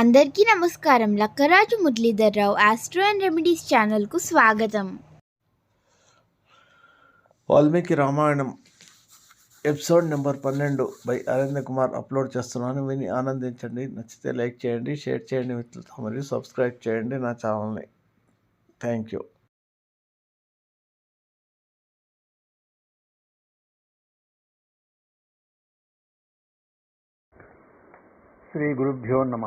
అందరికీ నమస్కారం. Lakkaraju Muralidhar Rao astro and remedies ఛానల్కు స్వాగతం. వాల్మీకి రామాయణం ఎపిసోడ్ నెంబర్ పన్నెండు బై అరవింద్ కుమార్ అప్లోడ్ చేస్తున్నాను. విని ఆనందించండి. నచ్చితే లైక్ చేయండి షేర్ చేయండి మిత్రులతో మరియు సబ్స్క్రైబ్ చేయండి నా ఛానల్ని. Thank you. శ్రీ గురుభ్యో నమ.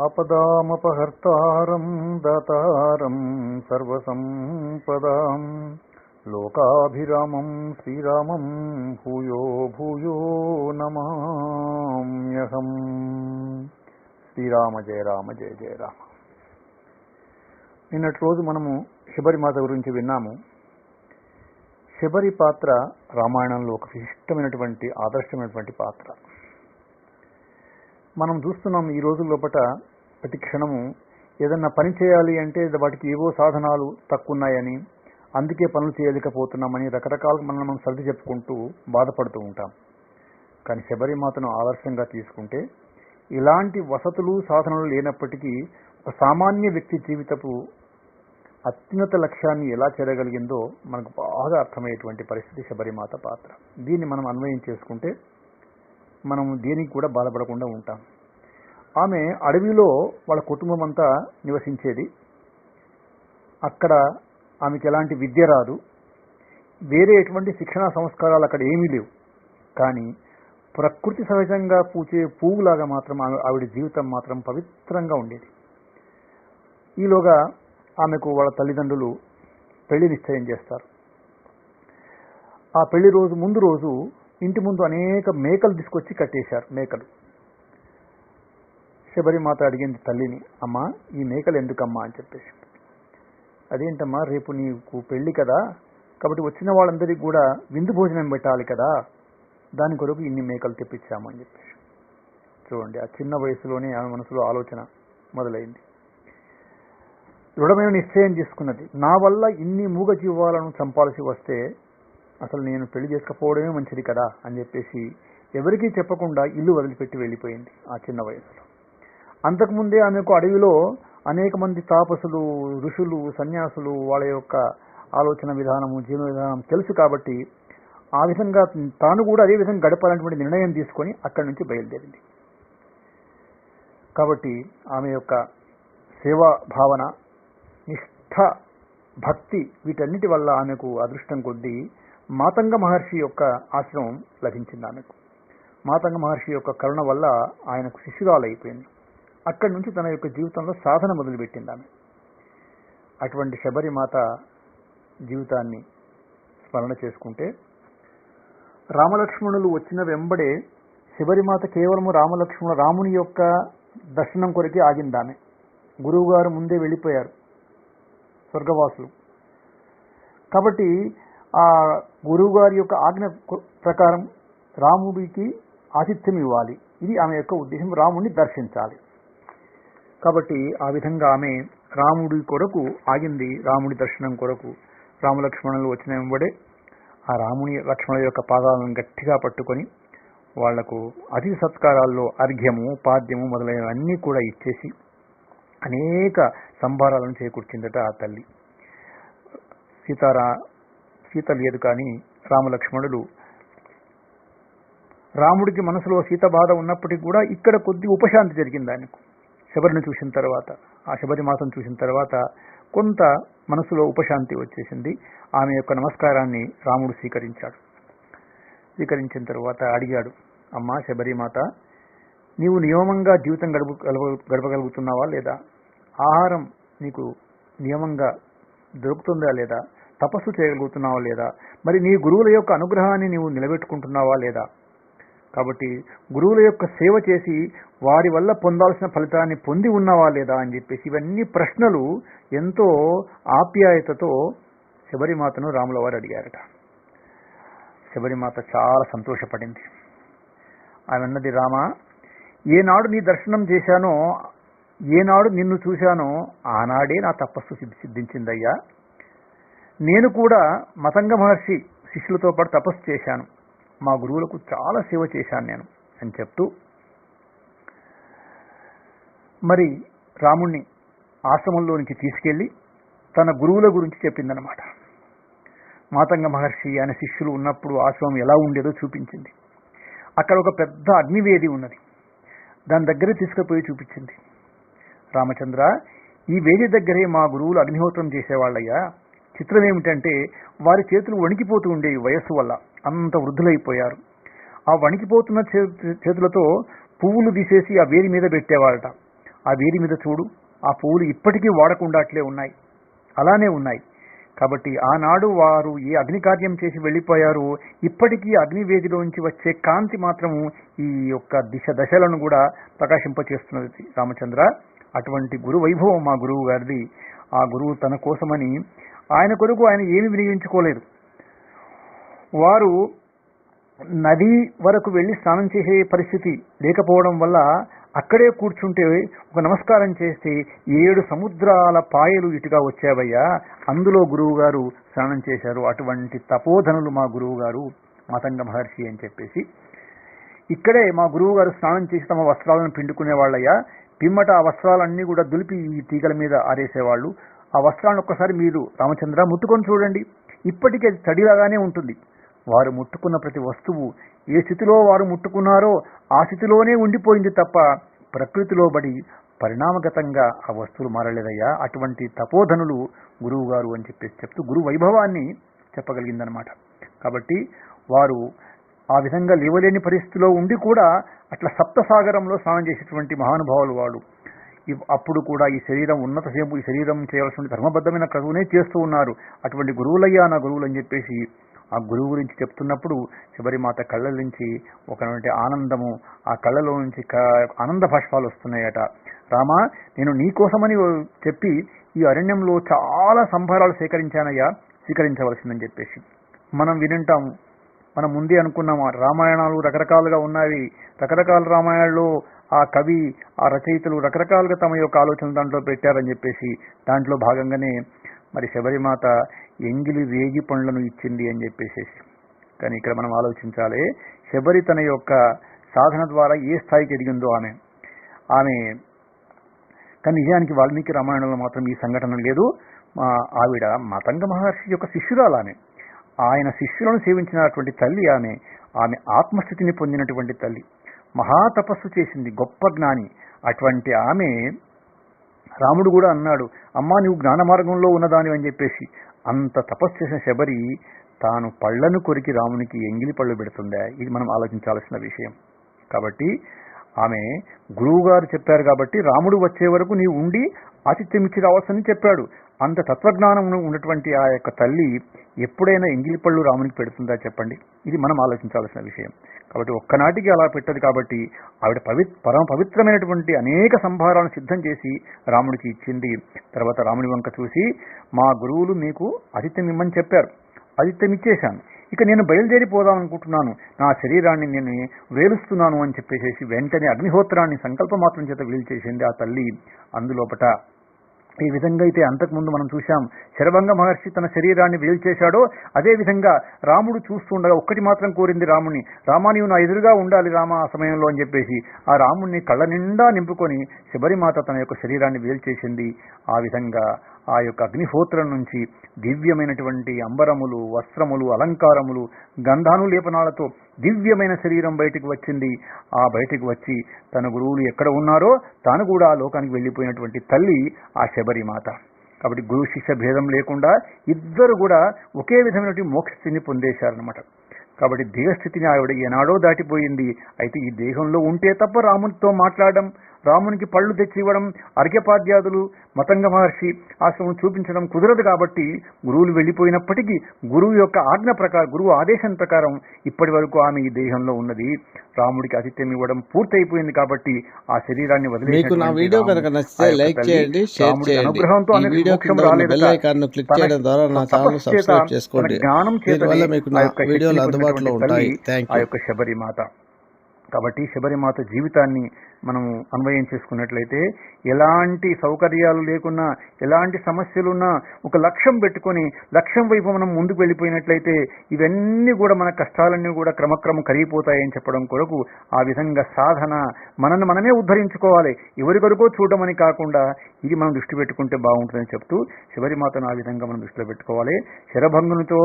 ఆపదామపహర్తారం దాతారం సర్వసంపదాం. లోకాభిరామం శ్రీరామం భూయో భూయో నమామ్యహం. శ్రీరామ జయ రామ జయ జయ రామ. నిన్నటి రోజు మనము శబరిమాత గురించి విన్నాము. శబరి పాత్ర రామాయణంలో ఒక విశిష్టమైనటువంటి ఆదర్శమైనటువంటి పాత్ర. మనం చూస్తున్నాం ఈ రోజుల లోపట ప్రతి క్షణము ఏదన్నా పని చేయాలి అంటే వాటికి ఏవో సాధనాలు తక్కువన్నాయని అందుకే పనులు చేయలేకపోతున్నామని రకరకాల మనం మనం సర్ది చెప్పుకుంటూ బాధపడుతూ ఉంటాం. కానీ శబరిమాతను ఆదర్శంగా తీసుకుంటే ఇలాంటి వసతులు సాధనలు లేనప్పటికీ ఒక సామాన్య వ్యక్తి జీవితపు అత్యున్నత లక్ష్యాన్ని ఎలా చేరగలిగిందో మనకు బాగా అర్థమయ్యేటువంటి పరిస్థితి శబరిమాత పాత్ర. దీన్ని మనం అన్వయం చేసుకుంటే మనం దేనికి కూడా బాధపడకుండా ఉంటాం. ఆమె అడవిలో వాళ్ళ కుటుంబం అంతా నివసించేది. అక్కడ ఆమెకి ఎలాంటి విద్య రాదు. వేరే ఎటువంటి శిక్షణా సంస్కారాలు అక్కడ ఏమీ లేవు. కానీ ప్రకృతి సహజంగా పూచే పువ్వులాగా మాత్రం ఆమె ఆవిడ జీవితం మాత్రం పవిత్రంగా ఉండేది. ఈలోగా ఆమెకు వాళ్ళ తల్లిదండ్రులు పెళ్ళి నిశ్చయం చేస్తారు. ఆ పెళ్ళి రోజు ముందు రోజు ఇంటి ముందు అనేక మేకలు తీసుకొచ్చి కట్టేశారు మేకలు. శబరిమాత అడిగింది తల్లిని అమ్మా ఈ మేకలు ఎందుకమ్మా? అని చెప్పేసి. అదేంటమ్మా రేపు నీకు పెళ్ళి కదా కాబట్టి వచ్చిన వాళ్ళందరికీ కూడా విందు భోజనం పెట్టాలి కదా దాని కొరకు ఇన్ని మేకలు తెప్పించామని చెప్పేసి. చూడండి ఆ చిన్న వయసులోనే ఆమె మనసులో ఆలోచన మొదలైంది. దృఢమైన నిశ్చయం తీసుకున్నది నా వల్ల ఇన్ని మూగ జీవాలను చంపాల్సి వస్తే అసలు నేను పెళ్ళి చేసుకపోవడమే మంచిది కదా అని చెప్పేసి ఎవరికీ చెప్పకుండా ఇల్లు వదిలిపెట్టి వెళ్ళిపోయింది ఆ చిన్న వయసులో. అంతకుముందే ఆమెకు అడవిలో అనేక మంది తాపసులు ఋషులు సన్యాసులు వాళ్ళ యొక్క ఆలోచన విధానము జీవన విధానం తెలుసు కాబట్టి ఆ విధంగా తాను కూడా అదే విధంగా గడపాలన్నటువంటి నిర్ణయం తీసుకొని అక్కడి నుంచి బయలుదేరింది. కాబట్టి ఆమె యొక్క సేవా భావన నిష్ఠ భక్తి వీటన్నిటి వల్ల ఆమెకు అదృష్టం కొద్దీ మాతంగ మహర్షి యొక్క ఆశ్రమం లభించింది ఆమెకు. మాతంగ మహర్షి యొక్క కరుణ వల్ల ఆయనకు శిష్యురాలు అయిపోయింది. అక్కడి నుంచి తన యొక్క జీవితంలో సాధన మొదలుపెట్టింది ఆమె. అటువంటి శబరిమాత జీవితాన్ని స్మరణ చేసుకుంటే రామలక్ష్మణులు వచ్చిన వెంబడే శబరిమాత కేవలము రామలక్ష్మణ రాముని యొక్క దర్శనం కొరకే ఆగిందామె గురువుగారు గురువు గారు ముందే వెళ్ళిపోయారు స్వర్గవాసులు. కాబట్టి ఆ గురువు గారి యొక్క ఆజ్ఞ ప్రకారం రాముడికి ఆతిథ్యం ఇవ్వాలి. ఇది ఆమె యొక్క ఉద్దేశం రాముడిని దర్శించాలి. కాబట్టి ఆ విధంగా ఆమె రాముడి కొరకు ఆగింది రాముడి దర్శనం కొరకు. రామలక్ష్మణులు వచ్చిన వెంబడే ఆ రాముని లక్ష్మణుల యొక్క పాదాలను గట్టిగా పట్టుకొని వాళ్ళకు అతిథి సత్కారాల్లో అర్ఘ్యము పాద్యము మొదలైనవన్నీ కూడా ఇచ్చేసి అనేక సంభారాలను చేకూర్చిందట ఆ తల్లి. సీతారా సీత లేదు కానీ రామలక్ష్మణులు రాముడికి మనసులో సీత బాధ ఉన్నప్పటికీ కూడా ఇక్కడ కొద్ది ఉపశాంతి జరిగింది ఆయనకు. శబరిని చూసిన తర్వాత ఆ శబరి మాసం చూసిన తర్వాత కొంత మనసులో ఉపశాంతి వచ్చేసింది. ఆమె యొక్క నమస్కారాన్ని రాముడు స్వీకరించాడు. స్వీకరించిన తర్వాత అడిగాడు అమ్మా శబరిమాత నీవు నియమంగా జీవితం గడుపు గడపగలుగుతున్నావా లేదా? ఆహారం నీకు నియమంగా దొరుకుతుందా లేదా? తపస్సు చేయగలుగుతున్నావా లేదా? మరి నీ గురువుల యొక్క అనుగ్రహాన్ని నీవు నిలబెట్టుకుంటున్నావా లేదా? కాబట్టి గురువుల యొక్క సేవ చేసి వారి వల్ల పొందాల్సిన ఫలితాన్ని పొంది ఉన్నావా లేదా అని చెప్పేసి ఇవన్నీ ప్రశ్నలు ఎంతో ఆప్యాయతతో శబరిమాతను రాముల వారు అడిగారట. శబరిమాత చాలా సంతోషపడింది. ఆమె అన్నది రామ ఏనాడు నీ దర్శనం చేశానో ఏనాడు నిన్ను చూశానో ఆనాడే నా తపస్సు సిద్ధించిందయ్యా. నేను కూడా మతంగ మహర్షి శిష్యులతో పాటు తపస్సు చేశాను. మా గురువులకు చాలా సేవ చేశాను నేను అని చెప్తూ మరి రాముణ్ణి ఆశ్రమంలోనికి తీసుకెళ్ళి తన గురువుల గురించి చెప్పిందనమాట మాతంగ మహర్షి అనే శిష్యులు ఉన్నప్పుడు ఆశ్రమం ఎలా ఉండేదో చూపించింది. అక్కడ ఒక పెద్ద అగ్నివేది ఉన్నది. దాని దగ్గర తీసుకుపోయి చూపించింది. రామచంద్ర ఈ వేది దగ్గరే మా గురువులు అగ్నిహోత్రం చేసేవాళ్ళయ్యా. చిత్రం ఏమిటంటే వారి చేతులు వణికిపోతూ ఉండేవి వయస్సు వల్ల. అంత వృద్ధులైపోయారు. ఆ వణికిపోతున్న చే- చేతులతో పువ్వులు తీసేసి ఆ వేడి మీద పెట్టేవాళ్ళట ఆ వేడి మీద చూడు ఆ పువ్వులు ఇప్పటికీ వాడకుండా అట్లే ఉన్నాయి. అలానే ఉన్నాయి. కాబట్టి ఆనాడు వారు ఏ అగ్ని కార్యం చేసి వెళ్ళిపోయారు ఇప్పటికీ అగ్నివేదిలోంచి వచ్చే కాంతి మాత్రము ఈ యొక్క దిశ దశలను కూడా ప్రకాశింపచేస్తున్నది రామచంద్ర. అటువంటి గురు వైభవం మా గురువు గారిది. ఆ గురువు తన కోసమని ఆయన కొరకు ఆయన ఏమి వినియోగించుకోలేదు. వారు నది వరకు వెళ్ళి స్నానం చేసే పరిస్థితి లేకపోవడం వల్ల అక్కడే కూర్చుంటే ఒక నమస్కారం చేస్తే ఏడు సముద్రాల పాయలు ఇటుగా వచ్చావయ్యా. అందులో గురువు గారు స్నానం చేశారు. అటువంటి తపోధనులు మా గురువు గారు మతంగ మహర్షి అని చెప్పేసి. ఇక్కడే మా గురువు గారు స్నానం చేసి తమ వస్త్రాలను పిండుకునే వాళ్ళయ్యా పిమ్మట ఆ వస్త్రాలన్నీ కూడా దులిపి ఈ తీగల మీద ఆరేసేవాళ్ళు. ఆ వస్త్రాలను ఒక్కసారి మీరు రామచంద్ర ముట్టుకొని చూడండి. ఇప్పటికీ అది తడిలాగానే ఉంటుంది. వారు ముట్టుకున్న ప్రతి వస్తువు ఏ స్థితిలో వారు ముట్టుకున్నారో ఆ స్థితిలోనే ఉండిపోయింది తప్ప ప్రకృతిలో బడి పరిణామగతంగా ఆ వస్తువులు మారలేదయ్యా. అటువంటి తపోధనులు గురువుగారు అని చెప్పేసి చెప్తూ గురు వైభవాన్ని చెప్పగలిగిందనమాట కాబట్టి వారు ఆ విధంగా లేవలేని పరిస్థితిలో ఉండి కూడా అట్లా సప్తసాగరంలో స్నానం చేసేటువంటి మహానుభావులు వాడు అప్పుడు కూడా ఈ శరీరం ఉన్నత సేపు ఈ శరీరం చేయాల్సిన ధర్మబద్ధమైన క్రతువునే చేస్తూ ఉన్నారు. అటువంటి గురువులయ్యా నా గురువులు అని చెప్పేసి ఆ గురువు గురించి చెప్తున్నప్పుడు శబరిమాత కళ్ళ నుంచి ఒకనటువంటి ఆనందము ఆ కళ్ళలో నుంచి ఆనంద భాష్పాలు వస్తున్నాయట. రామా నేను నీకోసమని చెప్పి ఈ అరణ్యంలో చాలా సంభారాలు సేకరించానయ్యా స్వీకరించవలసిందని చెప్పేసి. మనం వినింటాము. మనం ముందే అనుకున్నాము రామాయణాలు రకరకాలుగా ఉన్నాయి రకరకాల రామాయణాల్లో ఆ కవి ఆ రచయితలు రకరకాలుగా తమ యొక్క ఆలోచనలు దాంట్లో పెట్టారని చెప్పేసి. దాంట్లో భాగంగానే మరి శబరిమాత ఎంగిలి రేగి పండ్లను ఇచ్చింది అని చెప్పేసి. కానీ ఇక్కడ మనం ఆలోచించాలి శబరి తన యొక్క సాధన ద్వారా ఏ స్థాయికి ఎదిగిందో ఆమె. ఆమె కానీ నిజానికి వాల్మీకి రామాయణంలో మాత్రం ఈ సంఘటన లేదు. మా ఆవిడ మతంగ మహర్షి యొక్క శిష్యురాలు ఆమె. ఆయన శిష్యులను సేవించినటువంటి తల్లి ఆమె. ఆమె ఆత్మస్థితిని పొందినటువంటి తల్లి. మహా తపస్సు చేసింది గొప్ప జ్ఞాని. అటువంటి ఆమె రాముడు కూడా అన్నాడు అమ్మా నువ్వు జ్ఞాన మార్గంలో ఉన్నదాని అని చెప్పేసి. అంత తపస్సు చేసిన శబరి తాను పళ్ళను కొరికి రామునికి ఎంగిలి పళ్ళు పెడుతుందా? ఇది మనం ఆలోచించాల్సిన విషయం. కాబట్టి ఆమె గురువు గారు చెప్పారు కాబట్టి రాముడు వచ్చే వరకు నీవు ఉండి ఆతిథ్యం ఇచ్చి రావాల్సని చెప్పాడు. అంత తత్వజ్ఞానం ఉన్నటువంటి ఆ యొక్క తల్లి ఎప్పుడైనా ఎంగిలి పళ్ళు రామునికి పెడుతుందా చెప్పండి? ఇది మనం ఆలోచించాల్సిన విషయం. కాబట్టి ఒక్కనాటికి అలా పెట్టదు కాబట్టి ఆవిడ పవి పరమ పవిత్రమైనటువంటి అనేక సంభారాలను సిద్ధం చేసి రాముడికి ఇచ్చింది. తర్వాత రాముడి వంక చూసి మా గురువులు మీకు ఆదిత్యం ఇమ్మని చెప్పారు. ఆదిత్యం ఇచ్చేశాను ఇక నేను బయలుదేరిపోదాం అనుకుంటున్నాను. నా శరీరాన్ని నేను వేలుస్తున్నాను అని చెప్పేసి వెంటనే అగ్నిహోత్రాన్ని సంకల్పమాత్రం చేత వీలు చేసింది ఆ తల్లి. అందులోపట ఈ విధంగా అయితే అంతకుముందు మనం చూశాం. శరభంగ మహర్షి తన శరీరాన్ని వేలు చేశాడో అదే విధంగా రాముడు చూస్తుండగా ఒక్కటి మాత్రం కోరింది రాముని రామా నీవు నా ఎదురుగా ఉండాలి రామ ఆ సమయంలో అని చెప్పేసి ఆ రాముణ్ణి కళ్ళ నిండా నింపుకొని శబరిమాత తన యొక్క శరీరాన్ని వేలు చేసింది ఆ విధంగా ఆ యొక్క అగ్నిహోత్రం నుంచి దివ్యమైనటువంటి అంబరములు వస్త్రములు అలంకారములు గంధాను లేపనాలతో దివ్యమైన శరీరం బయటికి వచ్చింది. ఆ బయటికి వచ్చి తన గురువులు ఎక్కడ ఉన్నారో తాను కూడా ఆ లోకానికి వెళ్ళిపోయినటువంటి తల్లి ఆ శబరిమాత. కాబట్టి గురు శిష్య భేదం లేకుండా ఇద్దరు కూడా ఒకే విధమైనటువంటి మోక్షస్థితిని పొందేశారనమాట కాబట్టి దేహస్థితిని ఆవిడ ఏనాడో దాటిపోయింది. అయితే ఈ దేహంలో ఉంటే తప్ప రామునితో మాట్లాడడం రామునికి పళ్ళు తెచ్చి ఇవ్వడం అర్ఘ్యపాద్యాదులు మతంగ మహర్షి ఆశ్రమం చూపించడం కుదరదు కాబట్టి గురువులు వెళ్ళిపోయినప్పటికీ గురువు యొక్క ఆజ్ఞ ప్రకారం గురువు ఆదేశం ప్రకారం ఇప్పటి వరకు ఆమె ఈ దేహంలో ఉన్నది. రాముడికి ఆతిథ్యం ఇవ్వడం పూర్తయిపోయింది కాబట్టి ఆ శరీరాన్ని చేయండి అనుగ్రహంతో చేత, ఆ యొక్క శబరిమాత. కాబట్టి శబరిమాత జీవితాన్ని మనం అన్వయం చేసుకున్నట్లయితే ఎలాంటి సౌకర్యాలు లేకున్నా ఎలాంటి సమస్యలున్నా ఒక లక్ష్యం పెట్టుకొని లక్ష్యం వైపు మనం ముందుకు వెళ్ళిపోయినట్లయితే ఇవన్నీ కూడా మన కష్టాలన్నీ కూడా క్రమక్రమం కరిగిపోతాయని చెప్పడం కొరకు ఆ విధంగా సాధన మనల్ని మనమే ఉద్ధరించుకోవాలి. ఎవరి కొరకో చూడమని కాకుండా ఇది మనం దృష్టి పెట్టుకుంటే బాగుంటుందని చెప్తూ శబరిమాతను ఆ విధంగా మనం దృష్టిలో పెట్టుకోవాలి. శరభంగునితో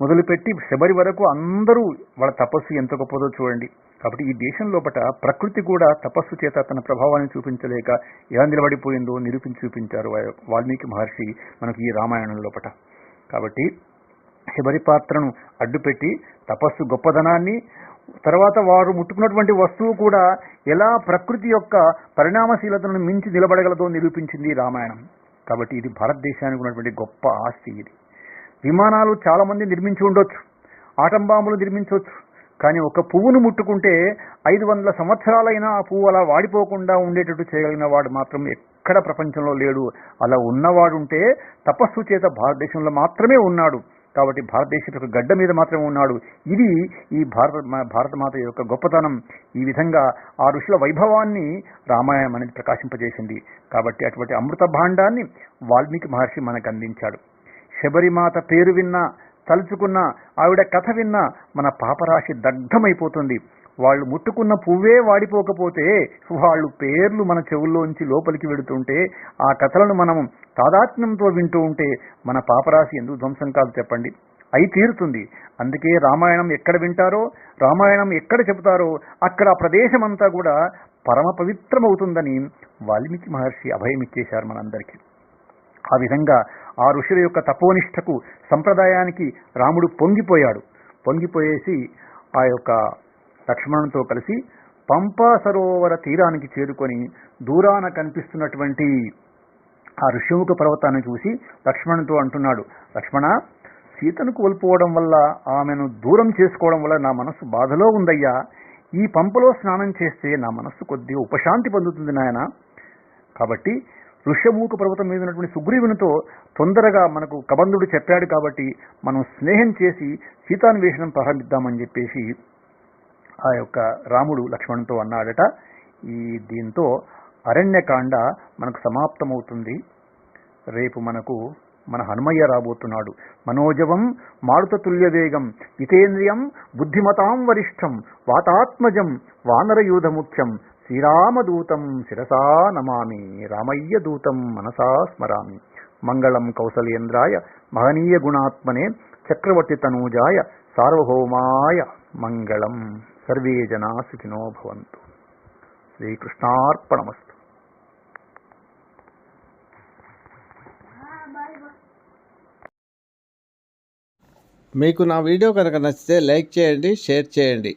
మొదలుపెట్టి శబరి వరకు అందరూ వాళ్ళ తపస్సు ఎంత గొప్పదో చూడండి. కాబట్టి ఈ దేశం లోపల ప్రకృతి కూడా తపస్సు చేత తన ప్రభావాన్ని చూపించలేక ఎలా నిలబడిపోయిందో నిరూపించి చూపించారు వాల్మీకి మహర్షి మనకు ఈ రామాయణం లోపట. కాబట్టి శబరి పాత్రను అడ్డుపెట్టి తపస్సు గొప్పదనాన్ని తర్వాత వారు ముట్టుకున్నటువంటి వస్తువు కూడా ఎలా ప్రకృతి యొక్క పరిణామశీలతను మించి నిలబడగలదో నిరూపించింది ఈ రామాయణం. కాబట్టి ఇది భారతదేశానికి ఉన్నటువంటి గొప్ప ఆస్తి ఇది. విమానాలు చాలా మంది నిర్మించి ఉండొచ్చు. ఆటం బాంబులు నిర్మించవచ్చు కానీ ఒక పువ్వును ముట్టుకుంటే ఐదు వందల సంవత్సరాలైనా ఆ పువ్వు అలా వాడిపోకుండా ఉండేటట్టు చేయగలిగిన వాడు మాత్రం ఎక్కడ ప్రపంచంలో లేడు. అలా ఉన్నవాడు ఉంటే తపస్సు చేత భారతదేశంలో మాత్రమే ఉన్నాడు. కాబట్టి భారతదేశం యొక్క గడ్డ మీద మాత్రమే ఉన్నాడు. ఇది ఈ భారత భారతమాత యొక్క గొప్పతనం. ఈ విధంగా ఆ ఋషుల వైభవాన్ని రామాయణం అనేది ప్రకాశింపజేసింది. కాబట్టి అటువంటి అమృత భాండాన్ని వాల్మీకి మహర్షి మనకు అందించాడు. శబరిమాత పేరు విన్నా తలుచుకున్న ఆవిడ కథ విన్నా మన పాపరాశి దగ్ధమైపోతుంది. వాళ్ళు ముట్టుకున్న పువ్వే వాడిపోకపోతే వాళ్ళు పేర్లు మన చెవుల్లోంచి లోపలికి వెడుతుంటే ఆ కథలను మనం తాదాత్మ్యంతో వింటూ ఉంటే మన పాపరాశి ఎందుకు ధ్వంసం కాదు చెప్పండి. అయి తీరుతుంది. అందుకే రామాయణం ఎక్కడ వింటారో రామాయణం ఎక్కడ చెబుతారో అక్కడ ఆ ప్రదేశం అంతా కూడా పరమ పవిత్రమవుతుందని వాల్మీకి మహర్షి అభయం ఇచ్చేశారు మనందరికీ. ఆ విధంగా ఆ ఋషుల యొక్క తపోనిష్టకు సంప్రదాయానికి రాముడు పొంగిపోయాడు. పొంగిపోయేసి ఆ యొక్క లక్ష్మణునితో కలిసి పంపా సరోవర తీరానికి చేరుకొని దూరాన కనిపిస్తున్నటువంటి ఆ ఋషిముఖ పర్వతాన్ని చూసి లక్ష్మణునితో అంటున్నాడు లక్ష్మణ సీతను కోల్పోవడం వల్ల ఆమెను దూరం చేసుకోవడం వల్ల నా మనస్సు బాధలో ఉందయ్యా. ఈ పంపలో స్నానం చేస్తే నా మనస్సు కొద్దిగా ఉపశాంతి పొందుతుంది నాయన. కాబట్టి ఋష్యమూక పర్వతం మీద ఉన్నటువంటి సుగ్రీవునితో తొందరగా మనకు కబంధుడు చెప్పాడు కాబట్టి మనం స్నేహం చేసి సీతాన్వేషణం ప్రారంభిద్దామని చెప్పేసి ఆ యొక్క రాముడు లక్ష్మణుతో అన్నాడట. ఈ దీంతో అరణ్యకాండ మనకు సమాప్తమవుతుంది. రేపు మనకు మన హనుమయ్య రాబోతున్నాడు. మనోజవం మారుతతుల్య వేగం జితేంద్రియం బుద్ధిమతాం వరిష్టం వాతాత్మజం వానరయూధ ముఖ్యం శ్రీరామదూతం శిరసా నమామి రామయ్య దూతం మనసా స్మరామి. మంగళం కౌసలేంద్రాయ మహనీయ గుణాత్మనే చక్రవర్తి తనూజాయ సార్వభౌమాయ మంగళం. సర్వే జనా సుఖినో భవంతు. శ్రీకృష్ణార్పణమస్తు. మీకు నా వీడియో కనుక నచ్చితే లైక్ చేయండి షేర్ చేయండి.